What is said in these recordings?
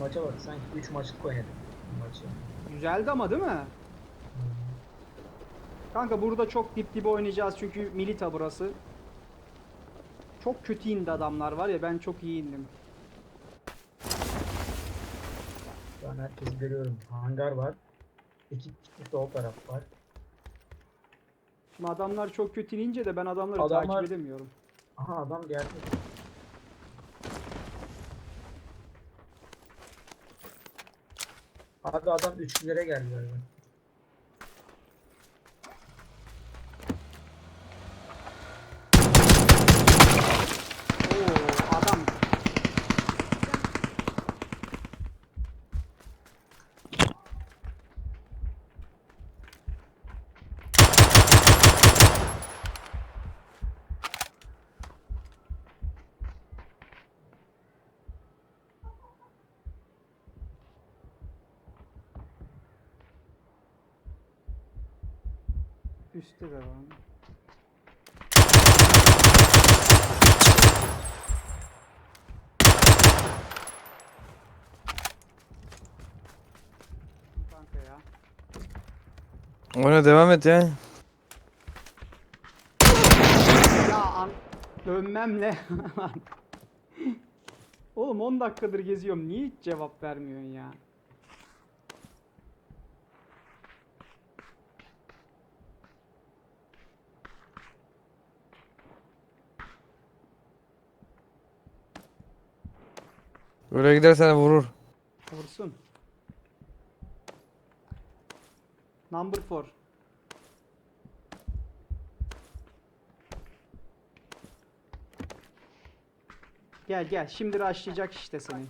Maça bak sanki 3 maçlık oynadık maçı. Güzeldi ama değil mi? Kanka burada çok dip dibe oynayacağız çünkü Milita burası. Çok kötü indi adamlar var ya ben çok iyi indim. An herkesi görüyorum. Hangar var. İki, iki sol taraf var. Şimdi adamlar çok kötü inince de ben adamları Adamlar- takip edemiyorum. Aha adam geldi. Abi adam üçlülere geldi galiba. Oo adam. Üstte de var. Kanka ya. Ona devam et ya. Ya an dönmemle. Oğlum 10 dakikadır geziyorum. Niye hiç cevap vermiyorsun ya? Böyle gidersen vurur. Vursun. Number 4. Gel gel. Şimdi rushlayacak işte seni.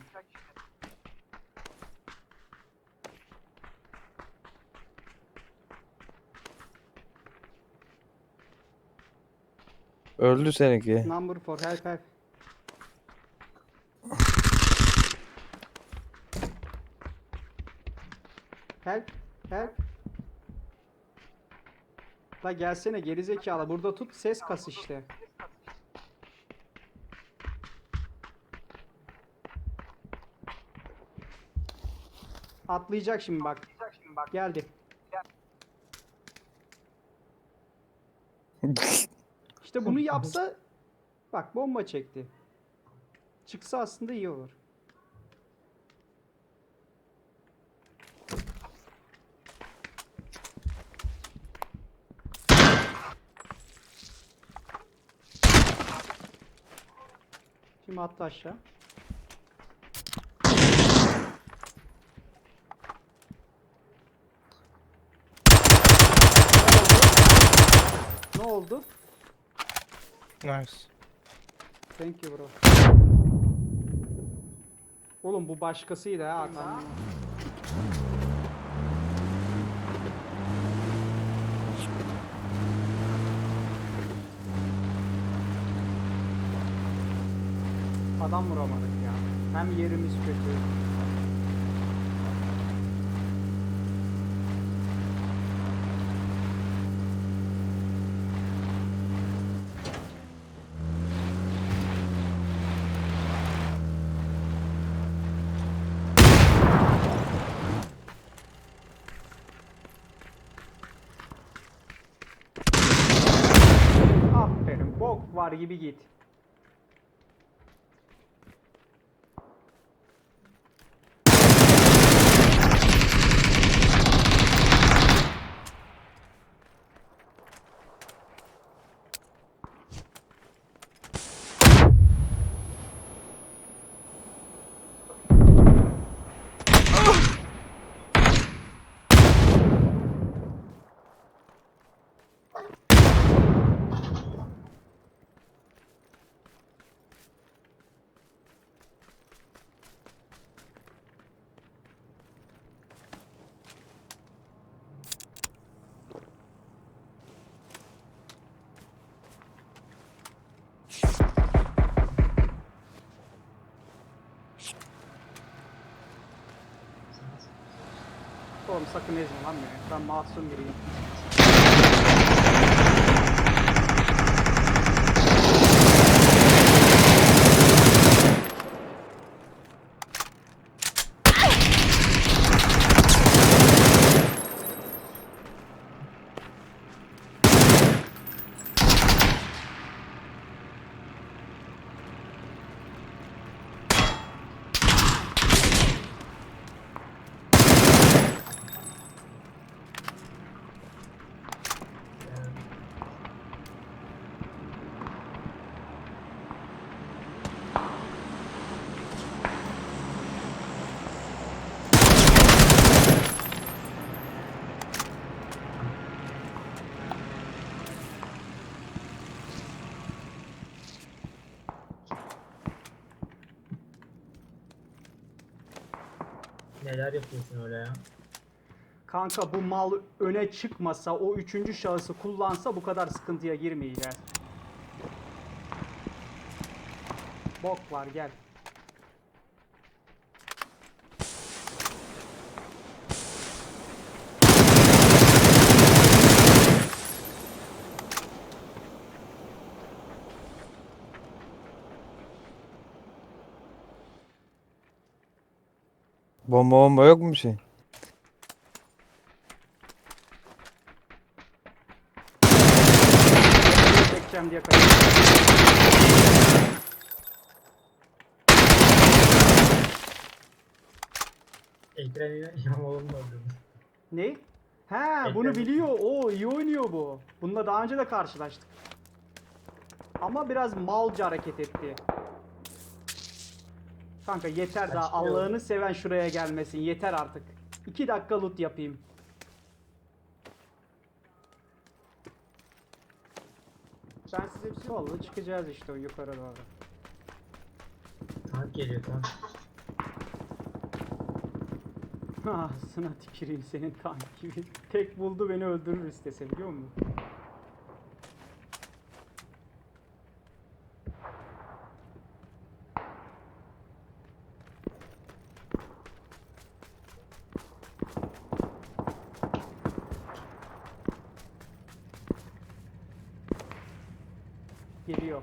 Öldü seninki. Number 4. Help help. Help. Help. La gelsene gerizekalı. Burada tut ses kas işte. Atlayacak şimdi bak. Geldi. İşte bunu yapsa bak bomba çekti. Çıksa aslında iyi olur. Şimdi attı aşağı. Ne oldu? Ne oldu? Nice. Thank you bro. Oğlum bu başkasıydı ha Hakan. Adam vuramadık ya. Hem yerimiz kötü. Aferin. Bok var gibi git. Oğlum sakın ezme lan beni. Ben masum biriyim. Neler yapıyorsun öyle ya? Kanka bu mal öne çıkmasa, o üçüncü şahısı kullansa bu kadar sıkıntıya girmeyeceğiz. Bok var gel. Bomba bomba yok mu bir şey? Çekeceğim diye kaçırdım. Ekrem İmamoğlu'nu da öldürdü. Ne? He bunu biliyor. Oo iyi oynuyor bu. Bununla daha önce de karşılaştık. Ama biraz malca hareket etti. Kanka yeter daha. Allah'ını seven şuraya gelmesin. Yeter artık. 2 dakika loot yapayım. Ben size bir şey. Çıkacağız işte o yukarı doğru. Tank geliyor tank. Ağzına tüküreyim senin tank gibi. Tek buldu beni öldürür istese biliyor musun? Geliyor.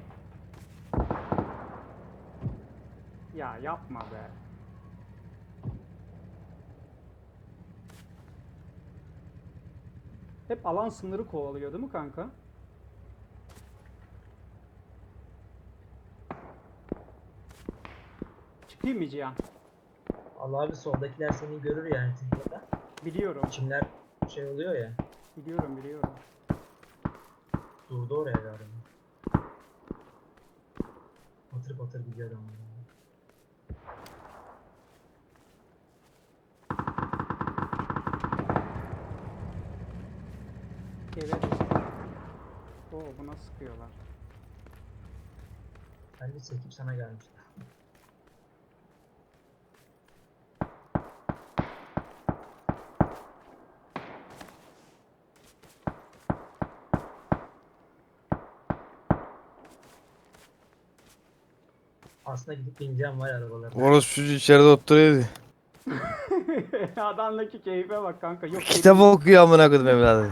Ya yapma be. Hep alan sınırı kovalıyor değil mi kanka? Çıkayım mı Cihan? Allah abi soldakiler seni görür yani çünkü Biliyorum, Çimler şey oluyor ya. biliyorum, biliyorum. Durdu oraya galiba. Patır patır gidiyor adam. Evet. Oo buna sıkıyorlar. Ben de çekip sana gelmiştim. Aslında gidip bineceğim var ya arabalara. Orospu çocuğu içeride oturuyordu. Adamdaki keyfe bak kanka. Yok Kitap okuyor amına koydum evladı.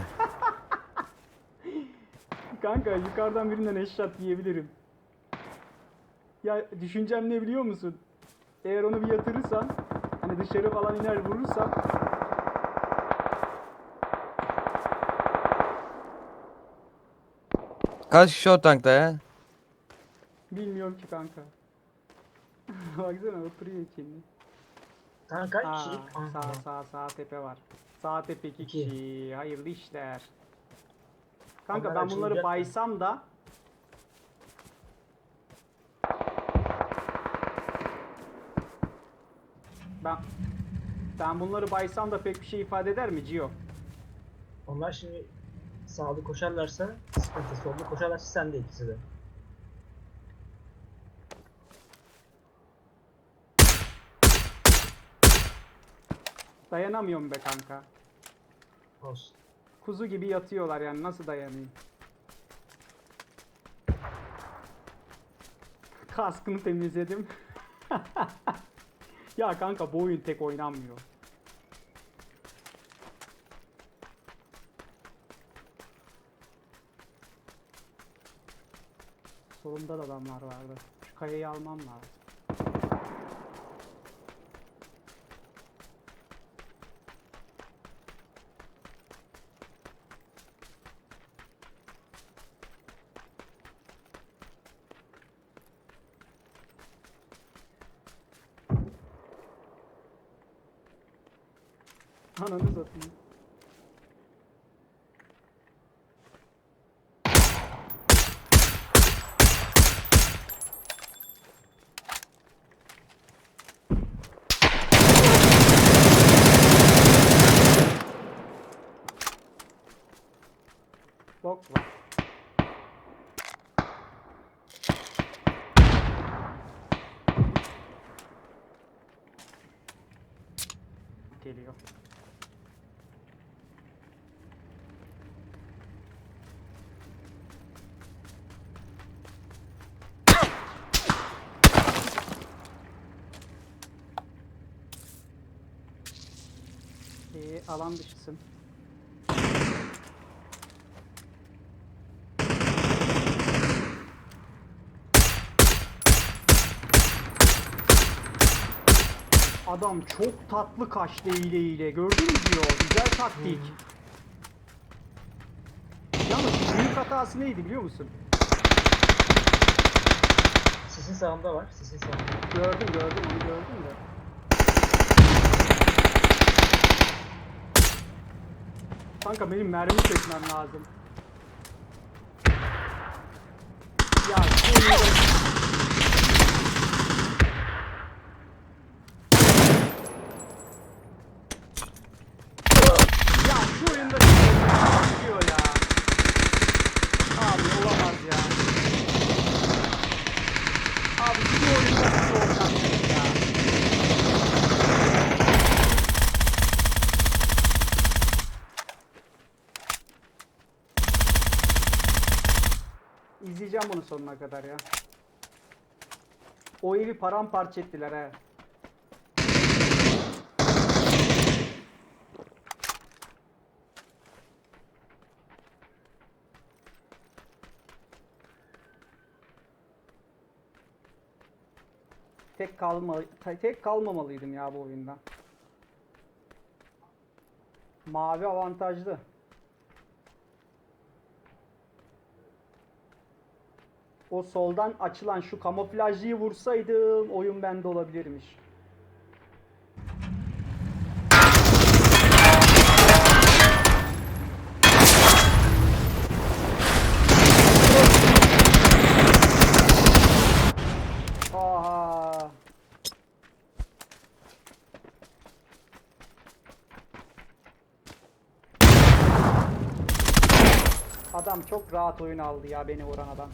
Kanka yukarıdan birinden eşyat yiyebilirim. Ya düşüncem ne biliyor musun? Eğer onu bir yatırırsan, hani dışarı falan iner vurursan Kaç kişi o tankta ya? bilmiyorum ki kanka. Baksana oturuyor içinde. Tank kaç Aa, kişilik? Sağ sağ sağ tepe var. Sağ tepe iki İki. kişi. Hayırlı işler. Kanka Onlar ben bunları açılacak mı? baysam da Ben ben bunları baysam da pek bir şey ifade eder mi Cio? Onlar şimdi sağlı koşarlarsa sıkıntı, sollu koşarlarsa sen de ikisi de. Dayanamıyorum be kanka. Olsun. Kuzu gibi yatıyorlar yani nasıl dayanayım? Kaskını temizledim. ya kanka bu oyun tek oynanmıyor. Solumda da adamlar vardı. Şu kayayı almam lazım. Ananı satayım. Bok var. Alan dışısın. Adam çok tatlı kaçtı hile hile. Gördün mü diyor. Güzel taktik. Yalnız büyük hatası neydi biliyor musun? Sisin sağımda var. Sisin sağımda. Gördüm gördüm onu gördüm de. Kanka benim mermi çekmem lazım. Ya şu oyunda çıkıyor ya. Abi olamaz ya. Abi şu oyunda nasıl olacak ya? İzleyeceğim bunu sonuna kadar ya. O evi paramparça ettiler he. Tek kalma tek kalmamalıydım ya bu oyunda. Mavi avantajlı. O soldan açılan şu kamuflajlıyı vursaydım oyun bende olabilirmiş. Adam çok rahat oyun aldı ya beni vuran adam.